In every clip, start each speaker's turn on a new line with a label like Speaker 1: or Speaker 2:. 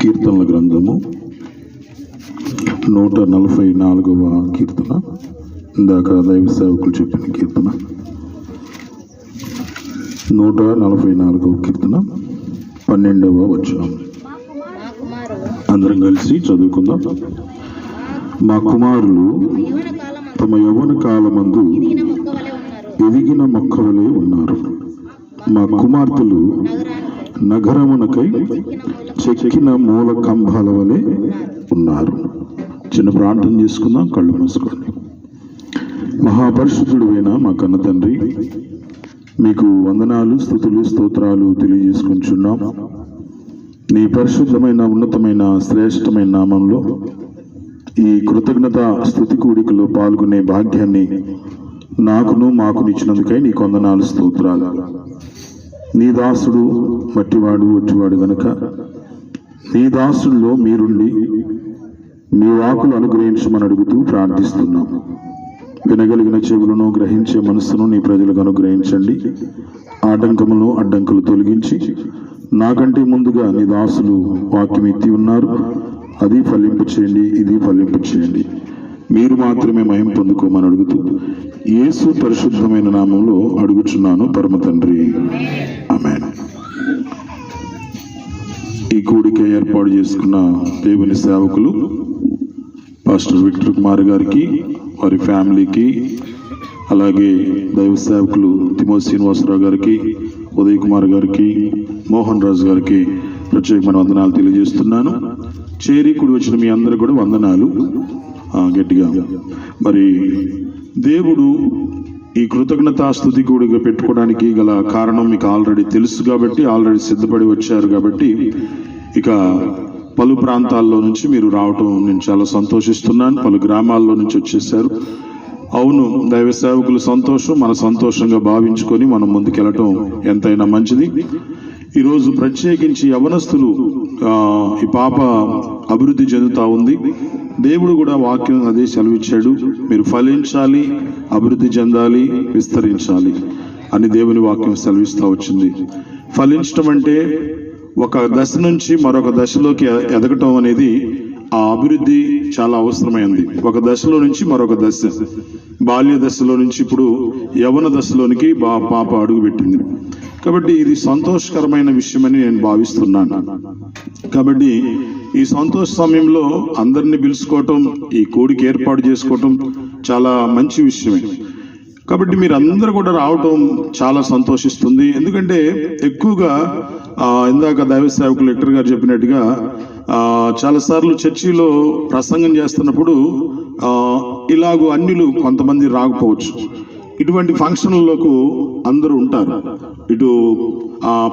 Speaker 1: కీర్తనల గ్రంథము నూట నలభై నాలుగవ కీర్తన. ఇందాక దైవ సేవకులు చెప్పిన కీర్తన. నూట నలభై నాలుగవ కీర్తన పన్నెండవ వచనం. అందరం కలిసి చదువుకుందాం. మా కుమారులు తమ యవ్వన కాలమందు
Speaker 2: ఎదిగిన ఉన్నారు
Speaker 1: మొక్కవలే ఉన్నారు. మా కుమార్తెలు నగరమునకై చెక్కిన మూల కంభాల వలె ఉన్నారు. చిన్న ప్రార్థన చేసుకుందాం కళ్ళు మూసుకోండి. మహాపరిశుద్ధుడువైన మా కన్న తండ్రి మీకు వందనాలు స్థుతులు స్తోత్రాలు తెలియజేసుకుంటున్నాం. నీ పరిశుద్ధమైన ఉన్నతమైన శ్రేష్టమైన నామంలో ఈ కృతజ్ఞత స్థుతి కూడికలో పాల్గొనే భాగ్యాన్ని నాకును మాకునిచ్చినందుకై నీ కొందనాలు స్తోత్రాలు. నీ దాసుడు మట్టివాడు ఒట్టివాడు గనుక. నీ దాసుల్లో మీరుండి మీ వాకులు అనుగ్రహించమని అడుగుతూ ప్రార్థిస్తున్నాం. వినగలిగిన చెవులను గ్రహించే మనస్సును నీ ప్రజలకు అనుగ్రహించండి. ఆటంకములను అడ్డంకులు తొలగించి నాకంటే ముందుగా నీ దాసులు వాక్యం ఎత్తి ఉన్నారు. అది ఫలింపు చేయండి ఇది ఫలింపు చేయండి మీరు మాత్రమే మయం పొందుకోమని అడుగుతూ యేసు పరిశుద్ధమైన నామంలో అడుగుచున్నాను పరమ తండ్రి. ఆమెన్. ఈ కూడిక ఏర్పాటు చేసుకున్న దేవుని సేవకులు పాస్టర్ విక్టర్ కుమార్ గారికి వారి ఫ్యామిలీకి అలాగే దైవ సేవకులు తిమో శ్రీనివాసరావు గారికి ఉదయ్ కుమార్ గారికి మోహన్ రాజు గారికి ప్రత్యేకమైన వందనాలు తెలియజేస్తున్నాను. చేరి కుడి వచ్చిన మీ అందరూ కూడా వందనాలు. గట్టిగా. మరి దేవుడు ఈ కృతజ్ఞతాస్థుతి కూడిగా పెట్టుకోవడానికి గల కారణం మీకు ఆల్రెడీ తెలుసు కాబట్టి ఆల్రెడీ సిద్ధపడి వచ్చారు కాబట్టి ఇక పలు ప్రాంతాల్లో నుంచి మీరు రావటం నేను చాలా సంతోషిస్తున్నాను. పలు గ్రామాల్లో నుంచి వచ్చేసారు. అవును దైవ సేవకులు సంతోషం మన సంతోషంగా భావించుకొని మనం ముందుకెళ్ళటం ఎంతైనా మంచిది. ఈరోజు ప్రత్యేకించి యవనస్తులు ఈ పాప అభివృద్ధి చెందుతూ ఉంది. దేవుడు కూడా వాక్యం అదే సెలవిచ్చాడు. మీరు ఫలించాలి అభివృద్ధి చెందాలి విస్తరించాలి అని దేవుని వాక్యం సెలవిస్తూ వచ్చింది. ఫలించడం అంటే ఒక దశ నుంచి మరొక దశలోకి ఎ- ఎదగటం అనేది ఆ అభివృద్ధి చాలా అవసరమైంది. ఒక దశలో నుంచి మరొక దశ. బాల్య దశలో నుంచి ఇప్పుడు యవన దశలోనికి బా పాప అడుగు పెట్టింది కాబట్టి ఇది సంతోషకరమైన విషయమని నేను భావిస్తున్నాను. కాబట్టి ఈ సంతోష సమయంలో అందరినీ పిలుచుకోవటం ఈ కోడికి ఏర్పాటు చేసుకోవటం చాలా మంచి విషయమే. కాబట్టి మీరు అందరూ కూడా రావటం చాలా సంతోషిస్తుంది. ఎందుకంటే ఎక్కువగా ఇందాక దైవ సేవకులు లెక్టర్ గారు చెప్పినట్టుగా చాలాసార్లు చర్చిలో ప్రసంగం చేస్తున్నప్పుడు ఇలాగూ అన్యులు కొంతమంది రాకపోవచ్చు. ఇటువంటి ఫంక్షన్లకు అందరూ ఉంటారు. ఇటు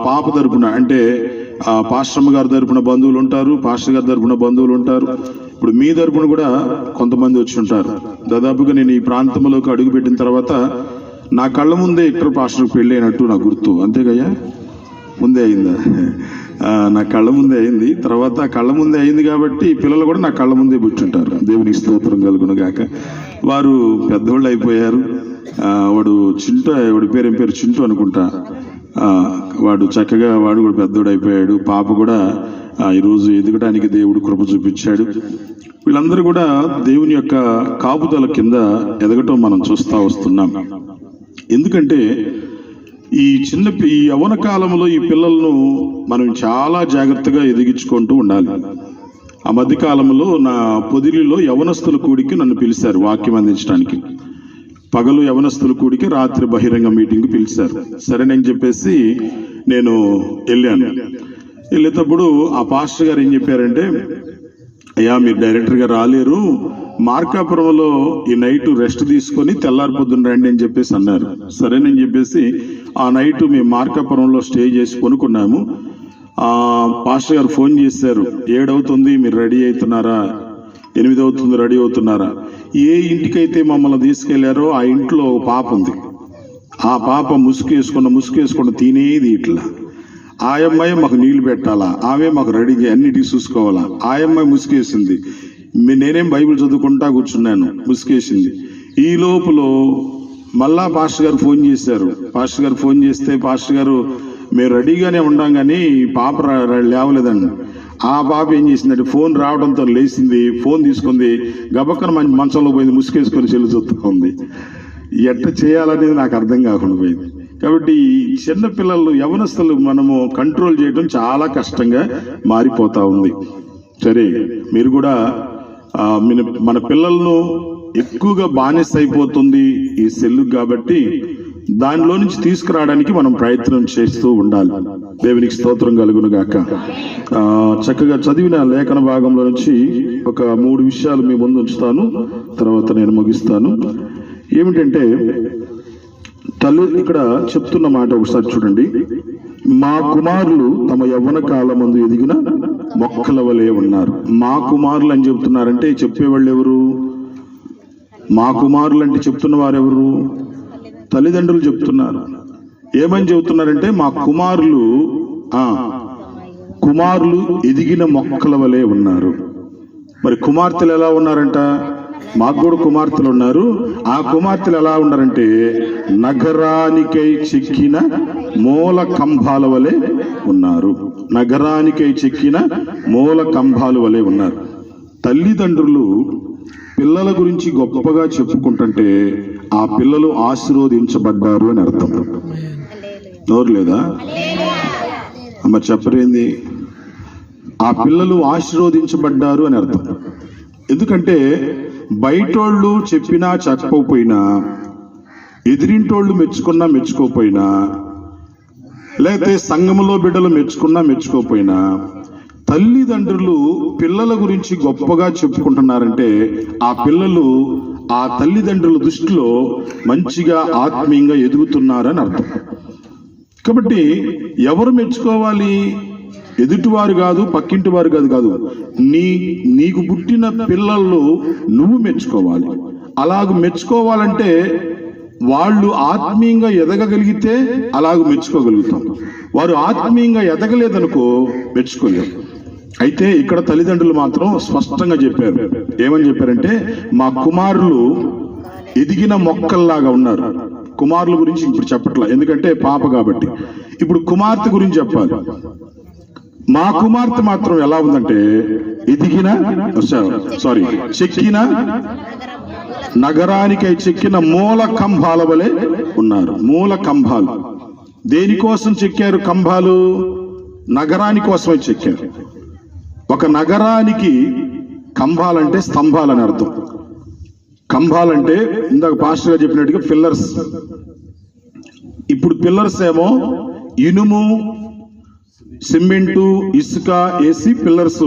Speaker 1: పాప తరపున అంటే పాశ్రమ గారి తరపున బంధువులు ఉంటారు పాస్టర్ గారి తరపున బంధువులు ఉంటారు. ఇప్పుడు మీ తరపున కూడా కొంతమంది వచ్చి ఉంటారు. దాదాపుగా నేను ఈ ప్రాంతంలోకి అడుగుపెట్టిన తర్వాత నా కళ్ళ ముందే ఇక్కడ పాస్టర్ పెళ్ళి అయినట్టు నాకు గుర్తు. అంతేకయ్యా ముందే అయిందా? నా కళ్ళ ముందే అయింది. తర్వాత కళ్ళ ముందే అయింది కాబట్టి పిల్లలు కూడా నా కళ్ళ ముందే పుట్టుంటారు. దేవునికి స్తోత్రం కలుగును గాక. వారు పెద్దోళ్ళు అయిపోయారు. వాడు చింటూ వాడి పేరు ఏం పేరు? చింటూ అనుకుంటా. వాడు చక్కగా వాడు కూడా పెద్దోడు అయిపోయాడు. పాప కూడా ఈరోజు ఎదగడానికి దేవుడు కృప చూపించాడు. వీళ్ళందరూ కూడా దేవుని యొక్క కాపుదల కింద ఎదగటం మనం చూస్తూ వస్తున్నాం. ఎందుకంటే ఈ చిన్న ఈ యవన కాలంలో ఈ పిల్లలను మనం చాలా జాగ్రత్తగా ఎదిగించుకుంటూ ఉండాలి. ఆ మధ్య కాలంలో నా పొదిలిలో యవనస్తుల కూడికి నన్ను పిలిచారు వాక్యం అందించడానికి. పగలు యవనస్తులు కూడికి రాత్రి బహిరంగ మీటింగ్ పిలిచారు. సరేనని చెప్పేసి నేను వెళ్ళాను. వెళ్ళేటప్పుడు ఆ పాస్టర్ గారు ఏం చెప్పారంటే అయ్యా మీరు డైరెక్టర్గా రాలేరు. మార్కాపురంలో ఈ నైట్ రెస్ట్ తీసుకొని తెల్లారి రండి అని చెప్పేసి అన్నారు. సరేనని చెప్పేసి ఆ నైట్ మేము మార్కాపురంలో స్టే చేసి కొనుక్కున్నాము. ఆ పాస్టర్ గారు ఫోన్ చేశారు. ఏడవుతుంది? మీరు రెడీ అవుతున్నారా? ఎనిమిది అవుతుంది రెడీ అవుతున్నారా? ఏ ఇంటికైతే మమ్మల్ని తీసుకెళ్ళారో ఆ ఇంట్లో ఒక పాప ఉంది. ఆ పాప ముసుకేసుకున్న ముసుకేసుకున్న తినేది ఇట్లా ఆ అమ్మాయి మాకు నీళ్ళు పెట్టాలా? ఆమె మాకు రెడీ అన్నిటికీ చూసుకోవాలా? ఆ అమ్మాయి ముసుకేసింది నేనేం బైబిల్ చదువుకుంటా కూర్చున్నాను. ముసుకేసింది ఈ లోపల మళ్ళా పాస్టర్ గారు ఫోన్ చేశారు. పాస్టర్ గారు ఫోన్ చేస్తే పాస్టర్ గారు మేము రెడీగానే ఉండాం కానీ ఈ పాప లేవలేదండి. ఆ పాప ఏం చేసిందంటే ఫోన్ రావడంతో లేచింది ఫోన్ తీసుకుంది గబక్కన మంచి మంచంలో పోయింది ముసుకేసుకొని చెల్లి చూస్తూ ఉంది. ఎట్ట చేయాలనేది నాకు అర్థం కాకుండా పోయింది. కాబట్టి ఈ చిన్న పిల్లలు యవనస్తులు మనము కంట్రోల్ చేయడం చాలా కష్టంగా మారిపోతా ఉంది. సరే మీరు కూడా మన- మన పిల్లలను ఎక్కువగా బానిస అయిపోతుంది ఈ సెల్లు కాబట్టి దానిలో నుంచి తీసుకురావడానికి మనం ప్రయత్నం చేస్తూ ఉండాలి. దేవునికి స్తోత్రం కలుగును గాక. చక్కగా చదివిన లేఖన భాగంలో నుంచి ఒక మూడు విషయాలు మీ ముందు ఉంచుతాను. తర్వాత నేను ముగిస్తాను. ఏమిటంటే తల్లి ఇక్కడ చెప్తున్న మాట ఒకసారి చూడండి. మా కుమారులు తమ యవ్వన కాలమందు ఎదిగిన మొక్కల వలె ఉన్నారు. మా కుమారులు అని చెప్తున్నారంటే చెప్పేవాళ్ళు ఎవరు? మా కుమారులు అంటే చెప్తున్న వారెవరు తల్లిదండ్రులు చెప్తున్నారు. ఏమని చెబుతున్నారంటే మా కుమారులు ఆ కుమారులు ఎదిగిన మొక్కల వలె ఉన్నారు. మరి కుమార్తెలు ఎలా ఉన్నారంట? మాకు కూడా కుమార్తెలు ఉన్నారు. ఆ కుమార్తెలు ఎలా ఉన్నారంటే నగరానికై చెక్కిన మూల కంభాల వలె ఉన్నారు. నగరానికై చెక్కిన మూల కంభాల వలె ఉన్నారు. తల్లిదండ్రులు పిల్లల గురించి గొప్పగా చెప్పుకుంటుంటే ఆ పిల్లలు ఆశీర్వదించబడ్డారు అని అర్థం. నోరు లేదా? అమ్మ చెప్పరేంది? ఆ పిల్లలు ఆశీర్వదించబడ్డారు అని అర్థం. ఎందుకంటే బయటోళ్ళు చెప్పినా చెప్పకపోయినా ఎదిరింటోళ్ళు మెచ్చుకున్నా మెచ్చుకోకపోయినా లేకపోతే సంఘములో బిడ్డలు మెచ్చుకున్నా మెచ్చుకోకపోయినా తల్లిదండ్రులు పిల్లల గురించి గొప్పగా చెప్పుకుంటున్నారంటే ఆ పిల్లలు ఆ తల్లిదండ్రుల దృష్టిలో మంచిగా ఆత్మీయంగా ఎదుగుతున్నారని అర్థం. కాబట్టి ఎవరు మెచ్చుకోవాలి? ఎదుటివారు కాదు పక్కింటి వారు కాదు కాదు. నీ నీకు పుట్టిన పిల్లలు నువ్వు మెచ్చుకోవాలి. అలాగ మెచ్చుకోవాలంటే వాళ్ళు ఆత్మీయంగా ఎదగగలిగితే అలాగ మెచ్చుకోగలుగుతాం. వారు ఆత్మీయంగా ఎదగలేదనుకో మెచ్చుకోలేరు. అయితే ఇక్కడ తల్లిదండ్రులు మాత్రం స్పష్టంగా చెప్పారు. ఏమని చెప్పారంటే మా కుమారులు ఎదిగిన మొక్కల్లాగా ఉన్నారు. కుమారుల గురించి ఇప్పుడు చెప్పట్లా. ఎందుకంటే పాప కాబట్టి. ఇప్పుడు కుమార్తె గురించి చెప్పాలి. మా కుమార్తె మాత్రం ఎలా ఉందంటే ఎదిగిన సారీ చెక్కిన నగరానికై చెక్కిన మూల కంభాల వలె ఉన్నారు. మూల కంభాలు. దేనికోసం చెక్కారు కంభాలు? నగరాని కోసమే చెక్కారు. ఒక నగరానికి కంభాలంటే స్తంభాలని అర్థం. కంభాలంటే ఇందాక పాస్టర్ గారు చెప్పినట్టుగా పిల్లర్స్. ఇప్పుడు పిల్లర్స్ ఏమో ఇనుము సిమెంటు ఇసుక వేసి పిల్లర్స్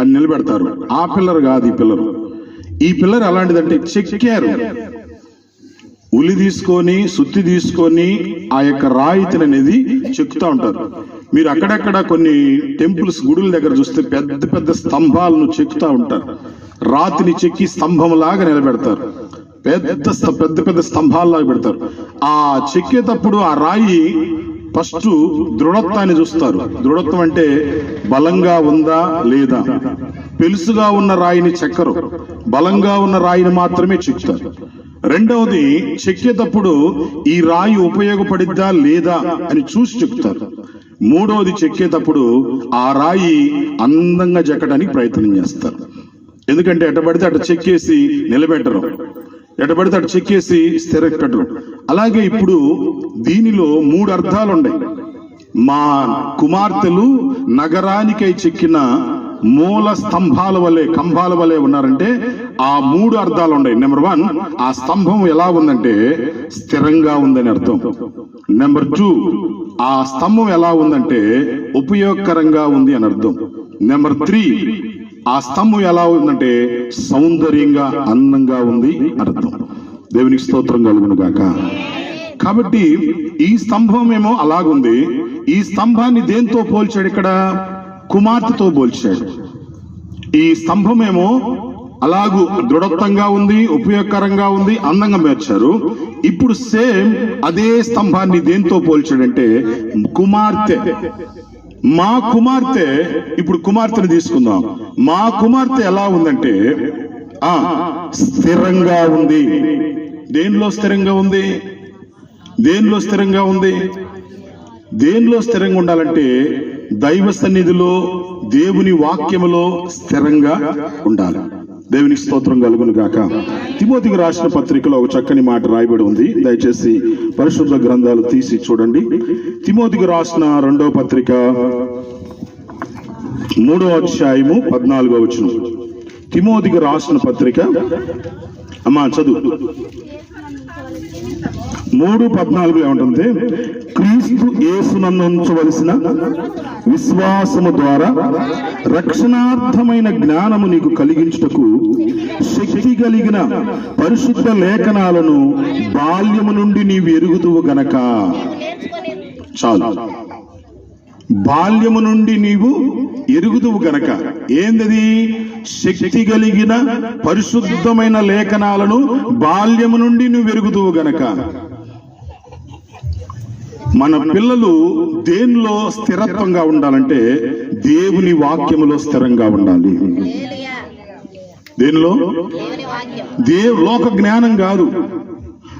Speaker 1: అని నిలబెడతారు. ఆ పిల్లర్ కాదు ఈ పిల్లర్. ఈ పిల్లర్ అలాంటిదంటే చెక్కారు ఉలి తీసుకొని సుత్తి తీసుకొని ఆ యొక్క రాయితీ అనేది చెక్కుతూ ఉంటారు. మీరు అక్కడక్కడ కొన్ని టెంపుల్స్ గుడుల దగ్గర చూస్తే పెద్ద పెద్ద స్తంభాలను చెక్కుతూ ఉంటారు. రాతిని చెక్కి స్తంభంలాగా నిలబెడతారు. పెద్ద పెద్ద పెద్ద స్తంభాల్లాగా పెడతారు. ఆ చెక్కేటప్పుడు ఆ రాయి ఫస్ట్ దృఢత్వాన్ని చూస్తారు. దృఢత్వం అంటే బలంగా ఉందా లేదా? పెలుసుగా ఉన్న రాయిని చెక్కరు. బలంగా ఉన్న రాయిని మాత్రమే చెక్కుతారు. రెండవది చెక్కేటప్పుడు ఈ రాయి ఉపయోగపడిద్దా లేదా అని చూసి చెక్కుతారు. మూడవది చెక్కేటప్పుడు ఆ రాయి అందంగా చెక్కడానికి ప్రయత్నం చేస్తారు. ఎందుకంటే ఎట పడితే అటు చెక్కేసి నిలబెట్టరు. ఎట పడితే అటు చెక్కేసి స్థిర అలాగే ఇప్పుడు దీనిలో మూడు అర్థాలు ఉన్నాయి మా కుమార్తెలు నగరానికై చెక్కిన మూల స్తంభాల వలె కంభాల వలె ఉన్నారంటే ఆ మూడు అర్థాలు ఉన్నాయి. నెంబర్ వన్ ఆ స్తంభం ఎలా ఉందంటే స్థిరంగా ఉందని అర్థం. నెంబర్ టూ ఆ స్తంభం ఎలా ఉందంటే ఉపయోగకరంగా ఉంది అని అర్థం. నెంబర్ త్రీ ఆ స్తంభం ఎలా ఉందంటే సౌందర్యంగా అందంగా ఉంది అని అర్థం. దేవునికి స్తోత్రం కలుగును గాక. కాబట్టి ఈ స్తంభం ఏమో అలాగుంది. ఈ స్తంభాన్ని దేంతో పోల్చాడు ఇక్కడ? కుమార్తెతో పోల్చాడు. ఈ స్తంభం అలాగూ దృఢత్వంగా ఉంది ఉపయోగకరంగా ఉంది అందంగా మేర్చారు. ఇప్పుడు సేమ్ అదే స్తంభాన్ని దేంతో పోల్చాడంటే కుమార్తె. మా కుమార్తె ఇప్పుడు కుమార్తెని తీసుకుందాం. మా కుమార్తె ఎలా ఉందంటే ఆ స్థిరంగా ఉంది. దేనిలో స్థిరంగా ఉంది? దేనిలో స్థిరంగా ఉంది? దేనిలో స్థిరంగా ఉండాలంటే దైవ సన్నిధిలో దేవుని వాక్యములో స్థిరంగా ఉండాలి. దేవునికి స్తోత్రం కలుగును గాక. తిమోతికి రాసిన పత్రికలో ఒక చక్కని మాట రాయబడి ఉంది. దయచేసి పరిశుద్ధ గ్రంథాలు తీసి చూడండి. తిమోతికి రాసిన రెండో పత్రిక మూడో అధ్యాయము పద్నాలుగో వచ్చిన తిమోతికి రాసిన పత్రిక అమ్మా చదువు. మూడు పద్నాలుగు ఏమంటుంది? క్రీస్తు యేసునందు ఉంచవలసిన విశ్వాసము ద్వారా రక్షణార్థమైన జ్ఞానము నీకు కలిగించుటకు శక్తి కలిగిన పరిశుద్ధ లేఖనాలను బాల్యము నుండి నీవు ఎరుగుదువు గనక. చాలు. బాల్యము నుండి నీవు ఎరుగుదువు గనక. ఏందది? శక్తి కలిగిన పరిశుద్ధమైన లేఖనాలను బాల్యము నుండి నువ్వు ఎరుగుదువు గనక. మన పిల్లలు దేనిలో స్థిరత్వంగా ఉండాలంటే దేవుని వాక్యములో స్థిరంగా ఉండాలి. దేనిలో? దేవు లోక జ్ఞానం కాదు.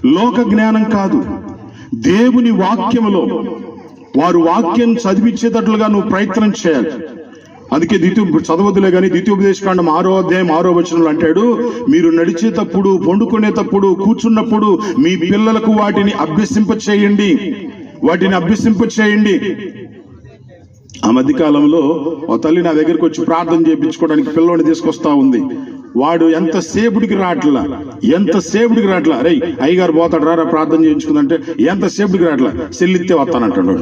Speaker 1: లోక జ్ఞానం కాదు. దేవుని వాక్యములో వారు వాక్యం చదివించేటట్లుగా నువ్వు ప్రయత్నం చేయాలి. అందుకే ద్వితీయ చదవద్దులే కానీ ద్వితీయోపదేశకాండం ఆరో అధ్యాయం ఆరో వచనంలో అంటాడు మీరు నడిచేటప్పుడు పండుకునేటప్పుడు కూర్చున్నప్పుడు మీ పిల్లలకు వాటిని అభ్యసింప చేయండి వాటిని అభ్యసింప చేయండి ఆ మధ్య కాలంలో ఓ తల్లి నా దగ్గరికి వచ్చి ప్రార్థన చేయించుకోవడానికి పిల్లోని తీసుకొస్తా ఉంది. వాడు ఎంత సేపుడికి రావట్లా? ఎంత సేపుడికి రావట్లా? రే అయ్యగారు పోతాడు రారా ప్రార్థన చేయించుకుందంటే ఎంత సేపుడికి రావట్లా? సెల్లిత్తే వస్తానంటాడు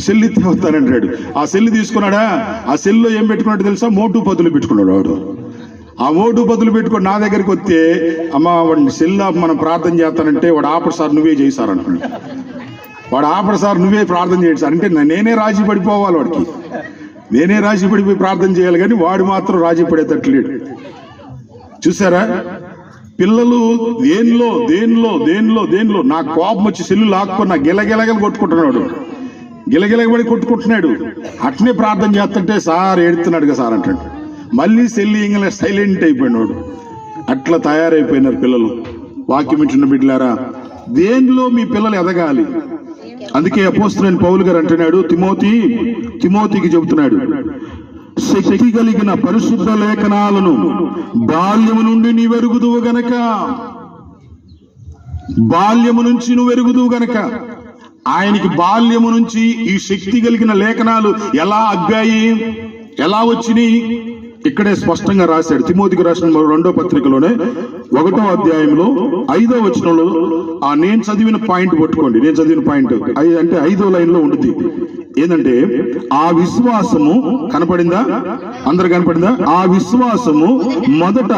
Speaker 1: సెల్లిత్తే వస్తానంటాడు ఆ సెల్లు తీసుకున్నాడా? ఆ సెల్లో ఏం పెట్టుకున్నాడు తెలుసా? మోటు పదులు పెట్టుకున్నాడు వాడు. ఆ మోటు బదులు పెట్టుకొని నా దగ్గరికి వస్తే అమ్మ వాడిని సెల్లా మనం ప్రార్థన చేస్తానంటే వాడు ఆపడు సార్ నువ్వే చేయి సార్ అంటున్నాడు. వాడు ఆపడు సార్ నువ్వే ప్రార్థన చేయండి సార్. అంటే నేనే రాజీ పడిపోవాలి వాడికి. నేనే రాజీ పడిపోయి ప్రార్థన చేయాలి కానీ వాడు మాత్రం రాజీ పడేటట్లేడు లేడు. చూసారా? పిల్లలు దేనిలో దేనిలో దేనిలో దేనిలో? నా కోపం వచ్చి సెల్లు లాక్కొని నా గిలగిలగలు కొట్టుకుంటున్నాడు గిలగిలగబడి కొట్టుకుంటున్నాడు అట్నే ప్రార్థన చేస్తుంటే సార్ ఏడుతున్నాడుగా సార్ అంటాడు మళ్ళీ సెల్లి ఇంగలే సైలెంట్ అయిపోయినాడు అట్లా తయారైపోయినారు పిల్లలు వాక్యం ఇచ్చిన బిడ్డలారా దేనిలో మీ పిల్లలు ఎదగాలి అందుకే అపోస్తులైన పౌలు గారు అంటున్నాడు తిమోతి తిమోతికి చెబుతున్నాడు శక్తి కలిగిన పరిశుద్ధ లేఖనాలను బాల్యము నుండి నీ వెరుగుదువు గనక. బాల్యము నుంచి నువ్వు వెరుగుదువు గనక. ఆయనకి బాల్యము నుంచి ఈ శక్తి కలిగిన లేఖనాలు ఎలా అబ్బాయి ఎలా వచ్చినాయి? ఇక్కడే స్పష్టంగా రాశాడు. తిమోతికి రాసిన మరో రెండో పత్రికలోనే ఒకటో అధ్యాయంలో ఐదో వచనంలో ఆ నేను చదివిన పాయింట్ పట్టుకోండి. నేను చదివిన పాయింట్. అంటే ఐదో లైన్లో ఉంటుంది. ఏంటంటే ఆ విశ్వాసము కనపడిందా? అందరు కనపడిందా? ఆ విశ్వాసము మొదట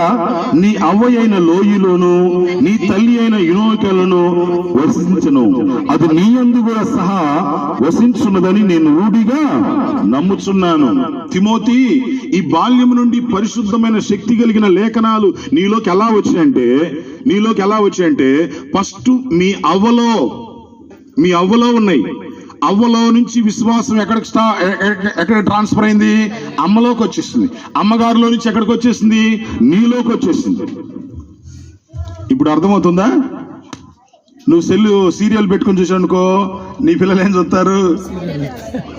Speaker 1: నీ అవ్వ అయిన లోయలోను నీ తల్లి అయిన యునోకలను వసించను. అది నీ అందు కూడా సహా వసించున్నదని నేను రూఢిగా నమ్ముచున్నాను. తిమోతి ఈ బాల్యం నుండి పరిశుద్ధమైన శక్తి కలిగిన లేఖనాలు నీలోకి ఎలా వచ్చాయంటే నీలోకి ఎలా వచ్చాయంటే ఫస్ట్ మీ అవ్వలో మీ అవ్వలో ఉన్నాయి. అవ్వలో నుంచి విశ్వాసం ఎక్కడికి స్టా ఎక్కడ ట్రాన్స్ఫర్ అయింది? అమ్మలోకి వచ్చేసింది. అమ్మగారిలో నుంచి ఎక్కడికి వచ్చేసింది? నీలోకి వచ్చేసింది. ఇప్పుడు అర్థమవుతుందా? నువ్వు సెల్లు సీరియల్ పెట్టుకొని చూసానుకో అనుకో నీ పిల్లలు ఏం చూస్తారు?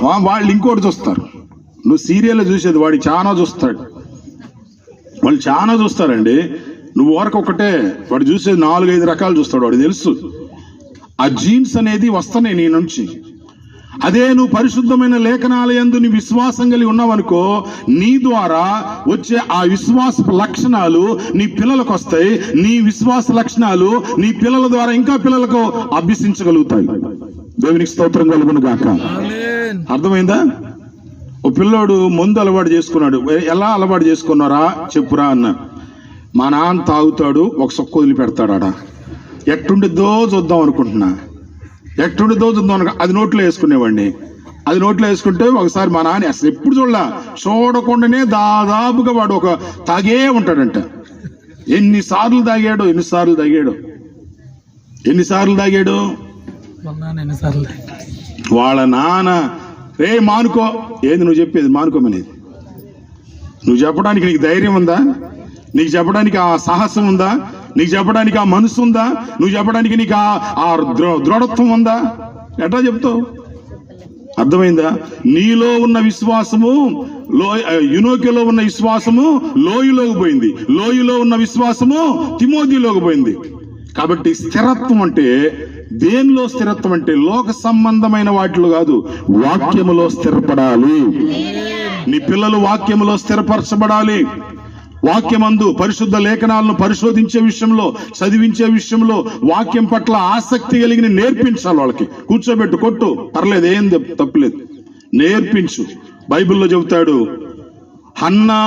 Speaker 1: వా- వాళ్ళు ఇంకోటి చూస్తారు. నువ్వు సీరియల్ చూసేది వాడి చాలా చూస్తాడు. వాళ్ళు చాలా చూస్తారండి. నువ్వు వరకు ఒకటే వాడు చూసేది నాలుగైదు రకాలు చూస్తాడు వాడు తెలుసు. ఆ జీన్స్ అనేది వస్తున్నాయి నీ నుంచి. అదే నువ్వు పరిశుద్ధమైన లేఖనాలయందు నీ విశ్వాసం కలిగి ఉన్నావనుకో నీ ద్వారా వచ్చే ఆ విశ్వాస లక్షణాలు నీ పిల్లలకు వస్తాయి. నీ విశ్వాస లక్షణాలు నీ పిల్లల ద్వారా ఇంకా పిల్లలకు అభ్యసించగలుగుతాయి. దేవునికి స్తోత్రం కలుగును గాక. అర్థమైందా? ఓ పిల్లోడు మందు అలవాటు చేసుకున్నాడు. ఎలా అలవాటు చేసుకున్నారా? చెప్పురా అన్న. మా నాన్న తాగుతాడు ఒక సొక్క వదిలిపెడతాడు ఆడ ఎట్టుండిద్దో చూద్దాం అనుకుంటున్నా. చూద్దాం అనుకు అది నోట్లో వేసుకునేవాడిని. అది నోట్లో వేసుకుంటే ఒకసారి మా నాన్న అసలు ఎప్పుడు చూడలా చూడకుండానే దాదాపుగా వాడు ఒక తాగే ఉంటాడంట. ఎన్నిసార్లు తాగాడు ఎన్నిసార్లు తాగాడు. ఎన్నిసార్లు తాగాడు? వాళ్ళ నాన్న రే మానుకో. ఏంది నువ్వు చెప్పేది? మానుకోమనేది. నువ్వు చెప్పడానికి నీకు ధైర్యం ఉందా? నీకు చెప్పడానికి ఆ సాహసం ఉందా? నీకు చెప్పడానికి ఆ మనసు ఉందా? నువ్వు చెప్పడానికి నీకు ఆ ఆ దృ- దృఢత్వం ఉందా? ఎట్లా చెప్తావు? అర్థమైందా? నీలో ఉన్న విశ్వాసము లో యునోకిలో ఉన్న విశ్వాసము లోయలోకి పోయింది. లోయలో ఉన్న విశ్వాసము తిమోతిలోకి పోయింది. కాబట్టి స్థిరత్వం అంటే దేనిలో స్థిరత్వం అంటే లోక సంబంధమైన వాటిలో కాదు వాక్యములో స్థిరపడాలి. నీ పిల్లలు వాక్యములో స్థిరపరచబడాలి. వాక్యమందు పరిశుద్ధ లేఖనాలను పరిశోధించే విషయంలో చదివించే విషయంలో వాక్యం పట్ల ఆసక్తి కలిగిన నేర్పించాలి వాళ్ళకి. కూర్చోబెట్టు కొట్టు. పర్లేదు ఏం తప్పులేదు. నేర్పించు. బైబిల్లో చెబుతాడు హన్నా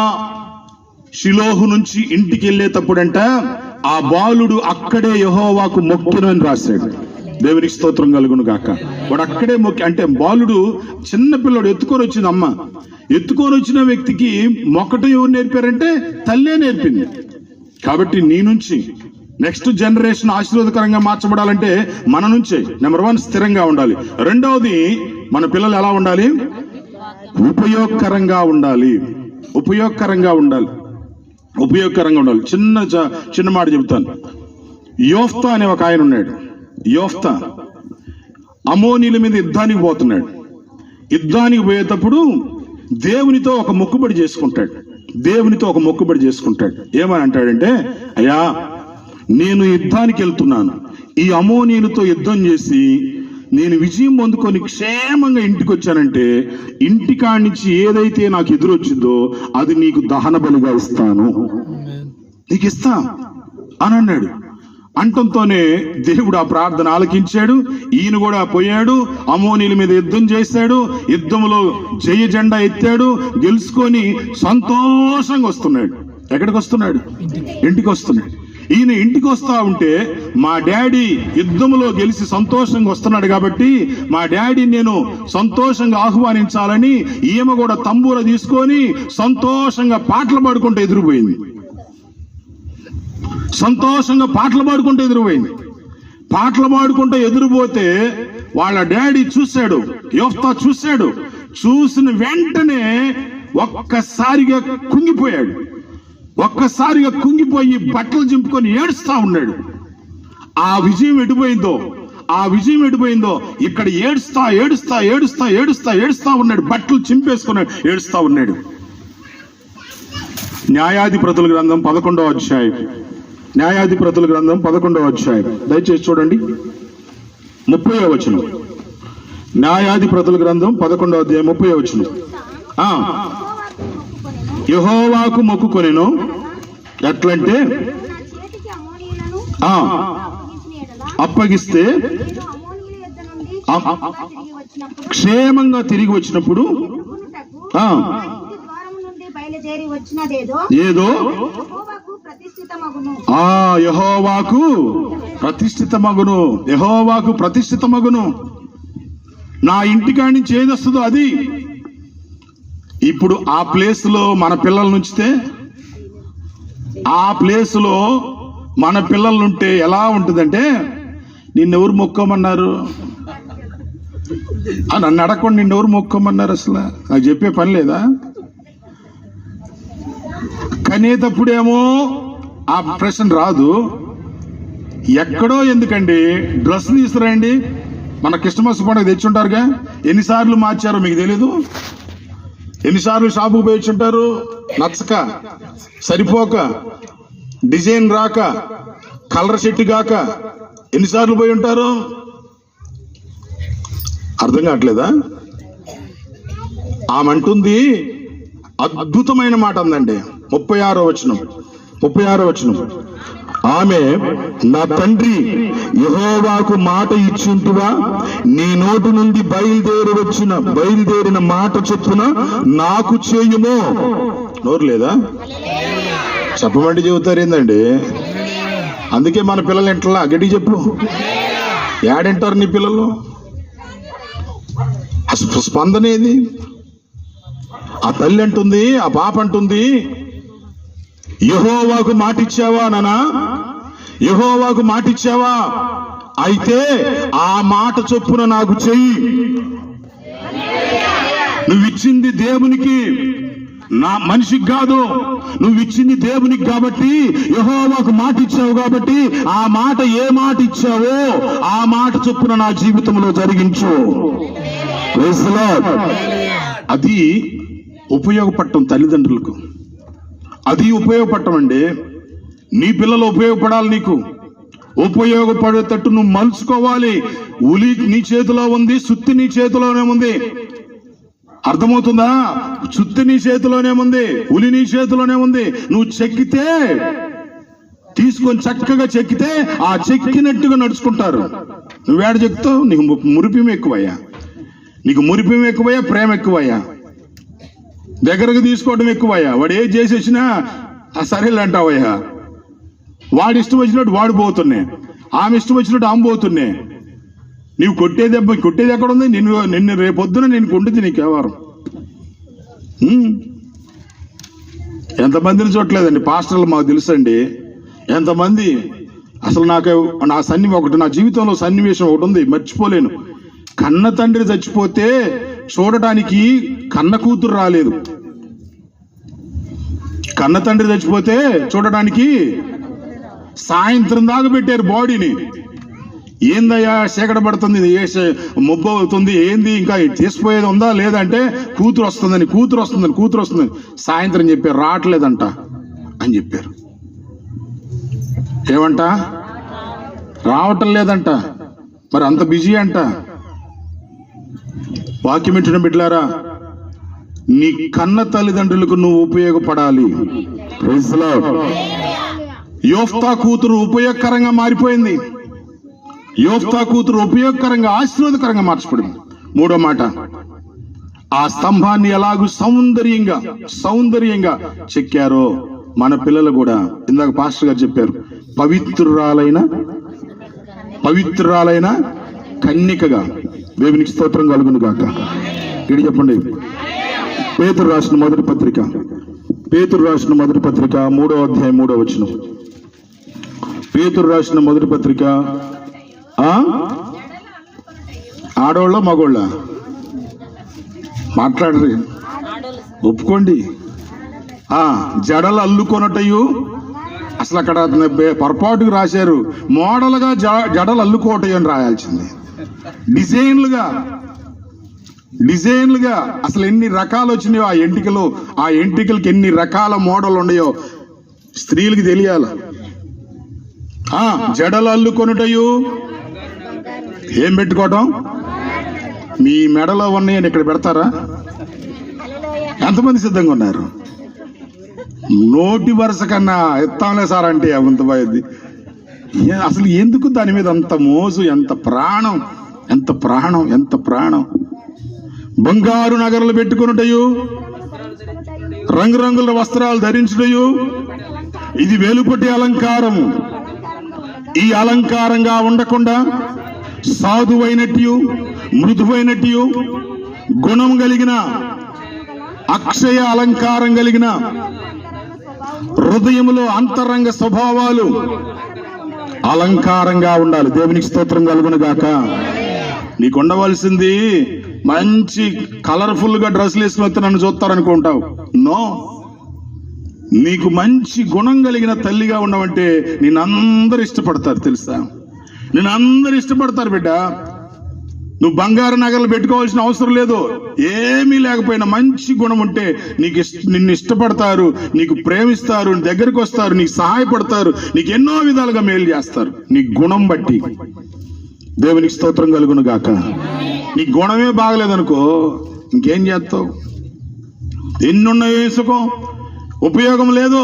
Speaker 1: షిలోహు నుంచి ఇంటికి వెళ్ళేటప్పుడంట ఆ బాలుడు అక్కడే యహోవాకు మొక్కును అని రాశాడు. దేవునికి స్తోత్రం కలుగును గాక. వాడు అక్కడే మొక్కి అంటే బాలుడు చిన్న పిల్లడు ఎత్తుకొని వచ్చింది అమ్మ. ఎత్తుకొని వచ్చిన వ్యక్తికి మొక్కటం ఎవరు నేర్పారంటే తల్లే నేర్పింది. కాబట్టి నీ నుంచి నెక్స్ట్ జనరేషన్ ఆశీర్వాదకరంగా మార్చబడాలంటే మన నుంచే నెంబర్ వన్ స్థిరంగా ఉండాలి. రెండవది మన పిల్లలు ఎలా ఉండాలి? ఉపయోగకరంగా ఉండాలి. ఉపయోగకరంగా ఉండాలి. ఉపయోగకరంగా ఉండాలి. చిన్న చ- చిన్న మాట చెబుతాను. యోఫ్తా అనే ఒక ఆయన ఉన్నాడు. యోఫ్తా అమోనీల మీద యుద్ధానికి పోతున్నాడు. యుద్ధానికి పోయేటప్పుడు దేవునితో ఒక మొక్కుబడి చేసుకుంటాడు. దేవునితో ఒక మొక్కుబడి చేసుకుంటాడు. ఏమని అంటాడంటే అయ్యా నేను యుద్ధానికి వెళ్తున్నాను. ఈ అమోనీయులతో యుద్ధం చేసి నేను విజయం పొందుకొని క్షేమంగా ఇంటికి వచ్చానంటే ఇంటికాడి నుంచి ఏదైతే నాకు ఎదురొచ్చిందో అది నీకు దహన బలిగా ఇస్తాను. నీకు ఇస్తా. అని అన్నాడు. అంటంతోనే దేవుడు ఆ ప్రార్థన ఆలకించాడు. ఈయన కూడా పోయాడు. అమోనీల మీద యుద్ధం చేశాడు. యుద్ధంలో జయ జెండా ఎత్తాడు. గెలుచుకొని సంతోషంగా వస్తున్నాడు. ఎక్కడికి వస్తున్నాడు? ఇంటికి వస్తున్నాడు. ఈయన ఇంటికి వస్తా ఉంటే మా డాడీ యుద్ధంలో గెలిచి సంతోషంగా వస్తున్నాడు కాబట్టి మా డాడీ నేను సంతోషంగా ఆహ్వానించాలని ఈమె కూడా తంబూర తీసుకొని సంతోషంగా పాటలు పాడుకుంటూ ఎదురుపోయింది. సంతోషంగా పాటలు పాడుకుంటూ ఎదురుపోయింది. పాటలు పాడుకుంటూ ఎదురుపోతే వాళ్ళ డాడీ చూశాడు యోఫ్తా చూశాడు. చూసిన వెంటనే ఒక్కసారిగా కుంగిపోయాడు. ఒక్కసారిగా కుంగిపోయి బట్టలు చింపుకొని ఏడుస్తా ఉన్నాడు. ఆ విజయం ఎడిపోయిందో ఆ విజయం ఎడిపోయిందో ఇక్కడ ఏడుస్తా ఏడుస్తా ఏడుస్తా ఏడుస్తా ఏడుస్తా ఉన్నాడు. బట్టలు చింపేసుకున్నాడు ఏడుస్తా ఉన్నాడు. న్యాయాధిపతుల గ్రంథం పదకొండవ అధ్యాయం. న్యాయాధిపతుల గ్రంథం పదకొండవ అధ్యాయం. దయచేసి చూడండి. ముప్పై వచనం. న్యాయాధిపతుల గ్రంథం పదకొండవ అధ్యాయం ముప్పై వచనం. యెహోవాకు మొక్కుకొనెను. ఎట్లంటే అప్పగిస్తే క్షేమంగా తిరిగి వచ్చినప్పుడు
Speaker 3: గునుటకు
Speaker 1: ఆ
Speaker 3: ప్రతిష్ఠితమగును
Speaker 1: యహోవాకు ప్రతిష్ఠిత మగును యహోవాకు ప్రతిష్ఠిత మగును నా ఇంటికాడి నుంచి ఏది వస్తుందో అది. ఇప్పుడు ఆ ప్లేస్లో మన పిల్లల నుంచితే ఆ ప్లేస్లో మన పిల్లలు ఉంటే ఎలా ఉంటుందంటే నిన్నెవరు మొక్కమన్నారు? ఆ, నన్ను అడగకుండా నిన్నెవరు మొక్కమన్నారు అసలు? నాకు చెప్పే పని లేదా? కనేటప్పుడేమో ఆ ప్రశ్న రాదు. ఎక్కడో ఎందుకండి డ్రెస్ తీసుకురండి మన క్రిస్టమస్ పండుగ తెచ్చుంటారుగా? ఎన్నిసార్లు మార్చారో మీకు తెలీదు? ఎన్నిసార్లు షాపుకు పోయించుంటారు నచ్చక సరిపోక డిజైన్ రాక కలర్ సెట్ కాక ఎన్నిసార్లు పోయి ఉంటారు? అర్థం కావట్లేదా? ఆమె అంటుంది అద్భుతమైన మాట అందండి. ముప్పై ఆరో వచనం. ముప్పై ఆరో వచనం. ఆమె నా తండ్రి యహోవాకు మాట ఇచ్చింటివా? నీ నోటి నుండి బయలుదేరి వచ్చిన బయలుదేరిన మాట చొప్పున నాకు చేయుమో. నోరు లేదా? చెప్పమంటే చెబుతారు ఏందండి? అందుకే మన పిల్లలు ఇంట్లో గట్టి చెప్పు. ఏడంటారు నీ పిల్లలు? స్పందన ఏది? ఆ తల్లి అంటుంది ఆ పాప అంటుంది యహోవాకు మాటిచ్చావా నానా? యహోవాకు మాటిచ్చావా? అయితే ఆ మాట చొప్పున నాకు చెయ్యి. నువ్వు ఇచ్చింది దేవునికి నా మనిషికి కాదు. నువ్వు ఇచ్చింది దేవునికి కాబట్టి యహోవాకు మాట ఇచ్చావు కాబట్టి ఆ మాట ఏ మాట ఇచ్చావో ఆ మాట చొప్పున నా జీవితంలో జరిగించు. అది ఉపయోగపడటం తల్లిదండ్రులకు. అది ఉపయోగపడటం అండి. నీ పిల్లలు ఉపయోగపడాలి నీకు. ఉపయోగపడేటట్టు నువ్వు మలుచుకోవాలి. ఉలి నీ చేతిలో ఉంది సుత్తి నీ చేతిలోనే ఉంది. అర్థమవుతుందా? సుత్తి నీ చేతిలోనే ఉంది ఉలి నీ చేతిలోనే ఉంది. నువ్వు చెక్కితే తీసుకొని చక్కగా చెక్కితే ఆ చెక్కినట్టుగా నడుచుకుంటారు. నువ్వేడ చెక్తావు? నీకు మురిపిం ఎక్కువయ్యా నీకు మురిపిం ఎక్కువయ్యా ప్రేమ ఎక్కువయ్యా దగ్గరకు తీసుకోవడం ఎక్కువయ్యా. వాడు ఏది చేసి వచ్చినా ఆ సరేలే అంటావయ్యా. వాడి ఇష్టం వచ్చినట్టు వాడు పోతున్నాయి ఆమె ఇష్టం వచ్చినట్టు ఆమె పోతున్నాయి నీవు కొట్టే దెబ్బ కొట్టేది ఎక్కడ ఉంది? నిన్ను నిన్ను రేపొద్దున నేను కొంటుంది నీకు ఎవరు ఎంతమందిని చూడలేదండి పాస్టర్లు మాకు తెలుసండి. ఎంతమంది అసలు నాకు నా సన్ని ఒకటి నా జీవితంలో సన్నివేశం ఒకటి ఉంది. మర్చిపోలేను. కన్న తండ్రి చచ్చిపోతే చూడటానికి కన్న కూతురు రాలేదు. కన్న తండ్రి చచ్చిపోతే చూడటానికి సాయంత్రం దాకా పెట్టారు బాడీని. ఏందయ్యా చీకట పడుతుంది ఏ మొబ్బు అవుతుంది ఏంది ఇంకా తీసిపోయేది ఉందా లేదంటే కూతురు వస్తుందని కూతురు వస్తుందని కూతురు వస్తుందని సాయంత్రం చెప్పారు రావట్లేదంట అని చెప్పారు. ఏమంట? రావటం లేదంట. మరి అంత బిజీ అంట. వాక్యం బిడ్లారా నీ కన్న తల్లిదండ్రులకు నువ్వు ఉపయోగపడాలి. యోఫ్తా కూతురు ఉపయోగకరంగా మారిపోయింది. యోఫ్తా కూతురు ఉపయోగకరంగా ఆశీర్వాదకరంగా మార్చబడింది. మూడో మాట ఆ స్తంభాన్ని ఎలాగూ సౌందర్యంగా సౌందర్యంగా చెక్కారో మన పిల్లలు కూడా. ఇందాక పాస్టర్ గారు చెప్పారు పవిత్రురాలైన పవిత్రురాలైన కన్నికగా దేవునికి స్తోత్రం కలుగును గాక. ఇది చెప్పండి. పేతురు రాసిన మొదటి పత్రిక. పేతురు రాసిన మొదటి పత్రిక మూడో అధ్యాయం మూడో వచనం. పేతురు రాసిన మొదటి పత్రిక ఆడోళ్ళ మగోళ్ళ? మాట్లాడరు. ఒప్పుకోండి. జడలు అల్లుకొనటయు. అసలు అక్కడ అతను పొరపాటుకు రాశారు. మోడల్గా జ- జడలు అల్లుకోటయు అని రాయాల్సింది. డిజైన్లుగా డిజైన్లుగా అసలు ఎన్ని రకాలు వచ్చినాయో ఆ ఎంటికలు ఆ ఎంటికలకి ఎన్ని రకాల మోడల్ ఉన్నాయో స్త్రీలకి తెలియాల. ఆ జడలు అల్లుకొనుటయు ఏం పెట్టుకోవటం? మీ మెడలో ఉన్నాయని ఇక్కడ పెడతారా? ఎంతమంది సిద్ధంగా ఉన్నారు? నోటి వరుస కన్నా ఎత్తాంలే సార్ అంటే అంత అసలు ఎందుకు దాని మీద అంత మోజు ఎంత ప్రాణం? ఎంత ప్రాణం ఎంత ప్రాణం? బంగారు నగరలు పెట్టుకున్నటయు రంగురంగుల వస్త్రాలు ధరించుటయు ఇది వెలుపటి అలంకారము. ఈ అలంకారంగా ఉండకుండా సాధువైనట్టు మృదువైనట్టు గుణం కలిగిన అక్షయ అలంకారం కలిగిన హృదయములో అంతరంగ స్వభావాలు అలంకారంగా ఉండాలి. దేవునికి స్తోత్రం కలుగును గాక. నీకు ఉండవలసింది మంచి కలర్ఫుల్గా డ్రెస్సులు వేసుకుని వస్తే నన్ను చూస్తారనుకుంటావు. నో. నీకు మంచి గుణం కలిగిన తల్లిగా ఉండవంటే నేను అందరు ఇష్టపడతారు తెలుసా? నేను అందరు ఇష్టపడతారు బిడ్డ. నువ్వు బంగారు నగలు పెట్టుకోవాల్సిన అవసరం లేదు. ఏమీ లేకపోయినా మంచి గుణం ఉంటే నీకు నిన్ను ఇష్టపడతారు నీకు ప్రేమిస్తారు నీ దగ్గరికి వస్తారు నీకు సహాయపడతారు నీకు ఎన్నో విధాలుగా మేలు చేస్తారు. నీ గుణం బట్టి. దేవునికి స్తోత్రం కలుగును గాక. నీ గుణమే బాగలేదనుకో ఇంకేం చేస్తావు? ఎన్నున్నాయో వేసుకో ఉపయోగం లేదు.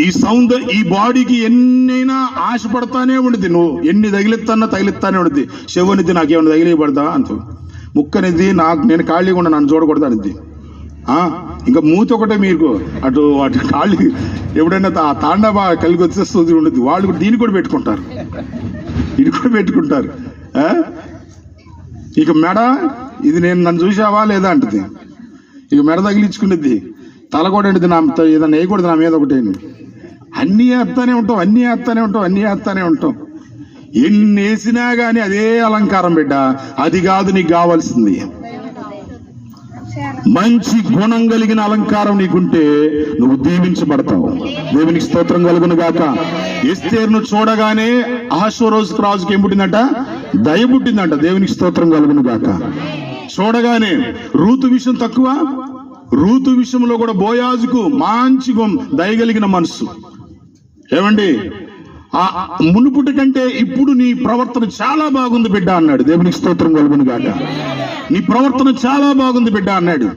Speaker 1: ఈ సౌందర్య ఈ బాడీకి ఎన్నైనా ఆశపడతానే ఉండదు నువ్వు ఎన్ని తగిలిస్తానో తగిలిస్తానే ఉండదు శివునిది నాకేమైనా తగిలిపడతా అంత ముక్కనిది నాకు నేను ఖాళీగా ఉన్నా నన్ను చూడకూడదు అనిద్ది. ఇంకా మూత ఒకటే మీకు. అటు అటు ఖాళీ. ఎప్పుడైనా తా- తాండవ కలిగి వచ్చేస్తుంది ఉండదు వాళ్ళు కూడా దీన్ని కూడా పెట్టుకుంటారు. ఇది కూడా పెట్టుకుంటారు. ఇక మెడ ఇది నేను నన్ను చూసావా లేదా అంటది. ఇక మెడ తగిలించుకునేది తల కూడా నా ఏదైనా వేయకూడదు నా మీద ఒకటే. అన్నీ వేస్తూనే ఉంటాం అన్నీ వేస్తూనే ఉంటాం అన్నీ వేస్తూనే ఉంటాం. ఎన్ని వేసినా కానీ అదే అలంకారం బిడ్డ అది కాదు నీకు కావాల్సింది. మంచి గుణం కలిగిన అలంకారం నీకుంటే నువ్వు దీవించబడతావు. దేవునికి స్తోత్రం కలుగును గాక. ఎస్తేర్ను చూడగానే అహస్వరోజు రాజుకి ఏం పుట్టిందట? దయ పుట్టిందంట. దేవునికి స్తోత్రం కలుగును గాక. చూడగానే రూతు విషయం తక్కువ? రూతు విషయంలో కూడా బోయాజుకు మంచి దయగలిగిన మనసు ఏమండి? ఆ మునుపుటి కంటే ఇప్పుడు నీ ప్రవర్తన చాలా బాగుంది బిడ్డ అన్నాడు. దేవునికి స్తోత్రం కలుగును గాక. నీ ప్రవర్తన చాలా బాగుంది బిడ్డ అన్నాడు.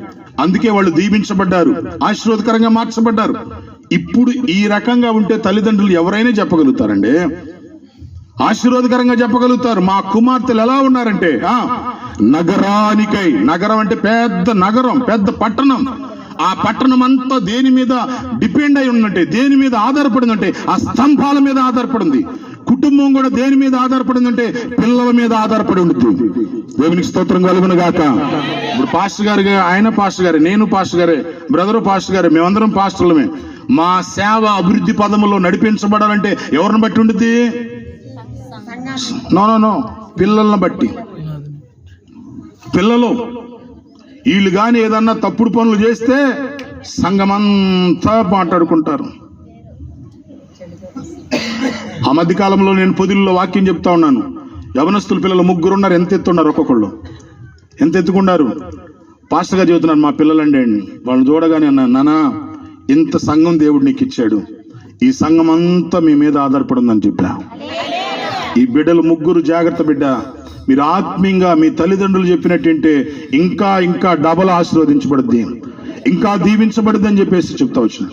Speaker 1: అందుకే వాళ్ళు దీవించబడ్డారు ఆశీర్వాదకరంగా మార్చబడ్డారు. ఇప్పుడు ఈ రకంగా ఉంటే తల్లిదండ్రులు ఎవరైనా చెప్పగలుగుతారండి? ఆశీర్వాదకరంగా చెప్పగలుగుతారు. మా కుమార్తెలు ఎలా ఉన్నారంటే ఆ నగరానికై. నగరం అంటే పెద్ద నగరం పెద్ద పట్టణం. ఆ పట్టణం అంతా దేని మీద డిపెండ్ అయి ఉందంటే దేని మీద ఆధారపడిందంటే ఆ స్తంభాల మీద ఆధారపడింది. కుటుంబం కూడా దేని మీద ఆధారపడిందంటే పిల్లల మీద ఆధారపడి ఉంటుంది దేవునికి స్తోత్రం కలుగును గాక. ఇప్పుడు పాస్టర్ గారు ఆయన పాస్టర్ గారే నేను పాస్టర్ గారే బ్రదరు పాస్టర్ గారే మేమందరం పాస్టర్లమే. మా సేవ అభివృద్ధి పదములో నడిపించబడాలంటే ఎవరిని బట్టి ఉంటుంది నో నో నో. పిల్లల్ని బట్టి. పిల్లలు. వీళ్ళు కానీ ఏదన్నా తప్పుడు పనులు చేస్తే సంఘమంతా మాట్లాడుకుంటారు. ఆ మధ్యకాలంలో నేను పొదిల్లో వాక్యం చెప్తా ఉన్నాను. యవనస్తుల పిల్లలు ముగ్గురు ఉన్నారు ఎంత ఎత్తున్నారు ఒక్కొక్కళ్ళు? ఎంత ఎత్తుకున్నారు పాస్టర్గా చెబుతున్నారు మా పిల్లలండి అండి వాళ్ళని చూడగానే అన్నా నానా ఇంత సంఘం దేవుడు నీకు ఇచ్చాడు. ఈ సంఘం అంతా మీ మీద ఆధారపడి ఉందని చెప్పా. ఈ బిడ్డలు ముగ్గురు జాగ్రత్త బిడ్డ మీరు ఆత్మీయంగా మీ తల్లిదండ్రులు చెప్పినట్టుంటే ఇంకా ఇంకా డబల్ ఆశీర్వదించబడుద్ది. ఇంకా దీవించబడుద్ది అని చెప్పేసి చెప్తా వచ్చిన.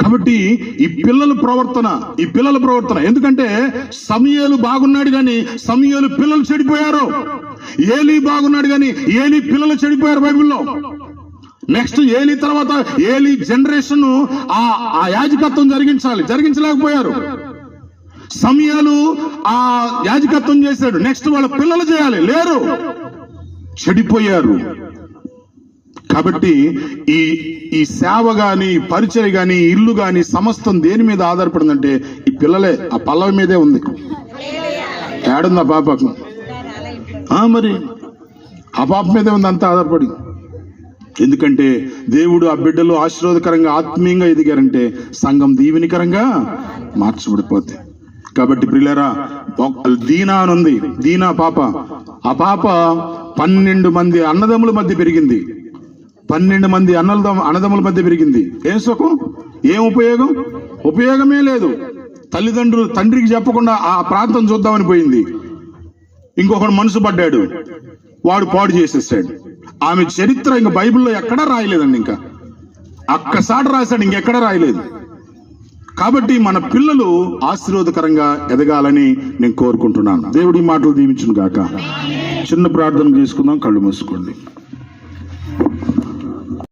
Speaker 1: కాబట్టి ఈ పిల్లల ప్రవర్తన ఈ పిల్లల ప్రవర్తన ఎందుకంటే సమయాలు బాగున్నాడు కానీ సమయాలు పిల్లలు చెడిపోయారు. ఏలి బాగున్నాడు కానీ ఏలి పిల్లలు చెడిపోయారు బైబిల్లో. నెక్స్ట్ ఏలి తర్వాత ఏలి జనరేషన్ ఆ ఆ యాజకత్వం జరిగించాలి జరిగించలేకపోయారు. సమయాలు ఆ యాజకత్వం చేశాడు. నెక్స్ట్ వాళ్ళ పిల్లలు చేయాలి. లేరు. చెడిపోయారు. కాబట్టి ఈ ఈ సేవ కానీ పరిచయం పరిచయ ఇల్లు కానీ సమస్తం దేని మీద ఆధారపడిందంటే ఈ పిల్లలే ఆ పల్లవి మీదే ఉంది. ఏడుంది ఆ పాపకు ఆ మరి ఆ పాప మీదే ఉంది అంతా ఆధారపడి. ఎందుకంటే దేవుడు ఆ బిడ్డలు ఆశీర్వాదకరంగా ఆత్మీయంగా ఎదిగారంటే సంఘం దీవెనికరంగా మార్చబడిపోతే. కాబట్టి ప్రిలరా దీనా అని ఉంది దీనా పాప. ఆ పాప పన్నెండు మంది అన్నదమ్ముల మధ్య పెరిగింది. పన్నెండు మంది అన్నల అన్నదమ్ముల మధ్య పెరిగింది. ఏం సుఖం? ఏం ఉపయోగం? ఉపయోగమే లేదు. తల్లిదండ్రులు తండ్రికి చెప్పకుండా ఆ ప్రాంతం చూద్దామని పోయింది. ఇంకొకడు మనసు పడ్డాడు. వాడు పాడు చేసేసాడు. ఆమె చరిత్ర ఇంకా బైబిల్లో ఎక్కడా రాయలేదండి ఇంకా. అక్కసారి రాశాడు ఇంకెక్కడా రాయలేదు. కాబట్టి మన పిల్లలు ఆశీర్వాదకరంగా ఎదగాలని నేను కోరుకుంటున్నాను. దేవుడి మాటలు దీవించును గాక చిన్న ప్రార్థన చేసుకుందాం కళ్ళు మూసుకోండి.